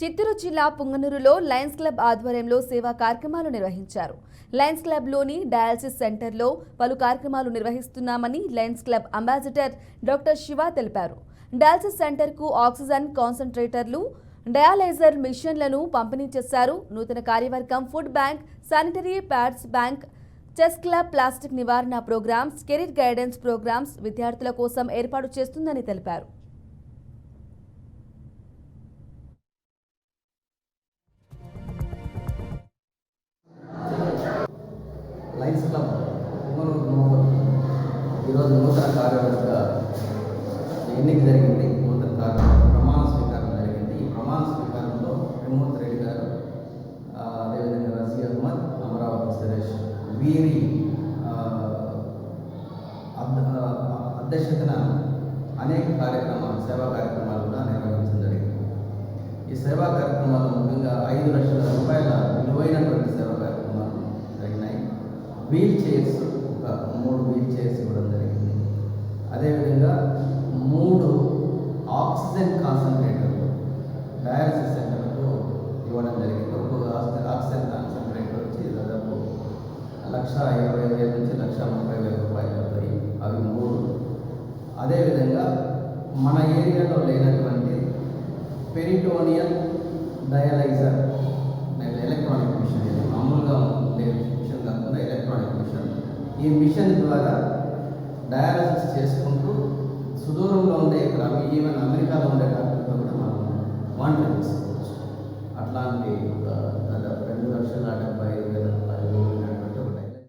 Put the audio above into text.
చిత్తూరు జిల్లా పుంగనూరులో Lions club ఆధ్వర్యంలో సేవా కార్యక్రమాలు నిర్వహించారు. లయన్స్ క్లబ్లోని డయాలసిస్ సెంటర్లో పలు కార్యక్రమాలు నిర్వహిస్తున్నామని lions club ambassador doctor Shiva తెలిపారు. డయాలసిస్ సెంటర్కు ఆక్సిజన్ కాన్సన్ట్రేటర్లు డయాలైజర్ మిషన్లను పంపిణీ చేశారు. నూతన కార్యవర్గం food bank sanitary pads bank chess club plastic నివారణ ప్రోగ్రామ్స్ కెరీర్ గైడెన్స్ ప్రోగ్రామ్స్ విద్యార్థుల కోసం ఏర్పాటు చేస్తుందని తెలిపారు. లయన్స్ క్లబ్ పుంగనూరు నోబల్ ఈరోజు నూతన కార్యవర్గ ఎన్నిక జరిగింది. నూతన కార్య ప్రమాణ స్వీకారం జరిగింది. ఈ ప్రమాణ స్వీకారంలో విమూర్తి రెడ్డి గారు అదేవిధంగా రజీ అహ్మద్ అమరావతి సురేష్ వీరి అధ్యక్షతన అనేక కార్యక్రమాలు సేవా కార్యక్రమాలు కూడా నిర్వహించడం జరిగింది. ఈ సేవా కార్యక్రమాలు ముఖ్యంగా ఐదు లక్షల రూపాయల విలువైనటువంటి సేవా కార్యక్రమాలు జరిగినాయి వీల్ చైర్స్ ఒక మూడు వీల్ చైర్స్ ఇవ్వడం జరిగింది. అదేవిధంగా మూడు ఆక్సిజన్ కాన్సన్ట్రేటర్లు డయాలసిస్ సెంటర్లకు ఇవ్వడం జరిగింది. ఒక్కొక్క ఆక్సిజన్ కాన్సన్ట్రేటర్ వచ్చి దాదాపు లక్ష ఇరవై వేల నుంచి లక్ష ముప్పై వేల రూపాయలు అవుతాయి అవి మూడు. అదేవిధంగా మన ఏరియాలో లేనటువంటి పెరిటోనియల్ డయాలైజర్ ఈ మిషన్ ద్వారా డయాలసిస్ చేసుకుంటూ సుదూరంలో ఉండే ఇక్కడ ఈవెన్ అమెరికాలో ఉండే డాక్టర్తో కూడా మనం మానిటర్ చేసుకోవచ్చు అట్లాంటి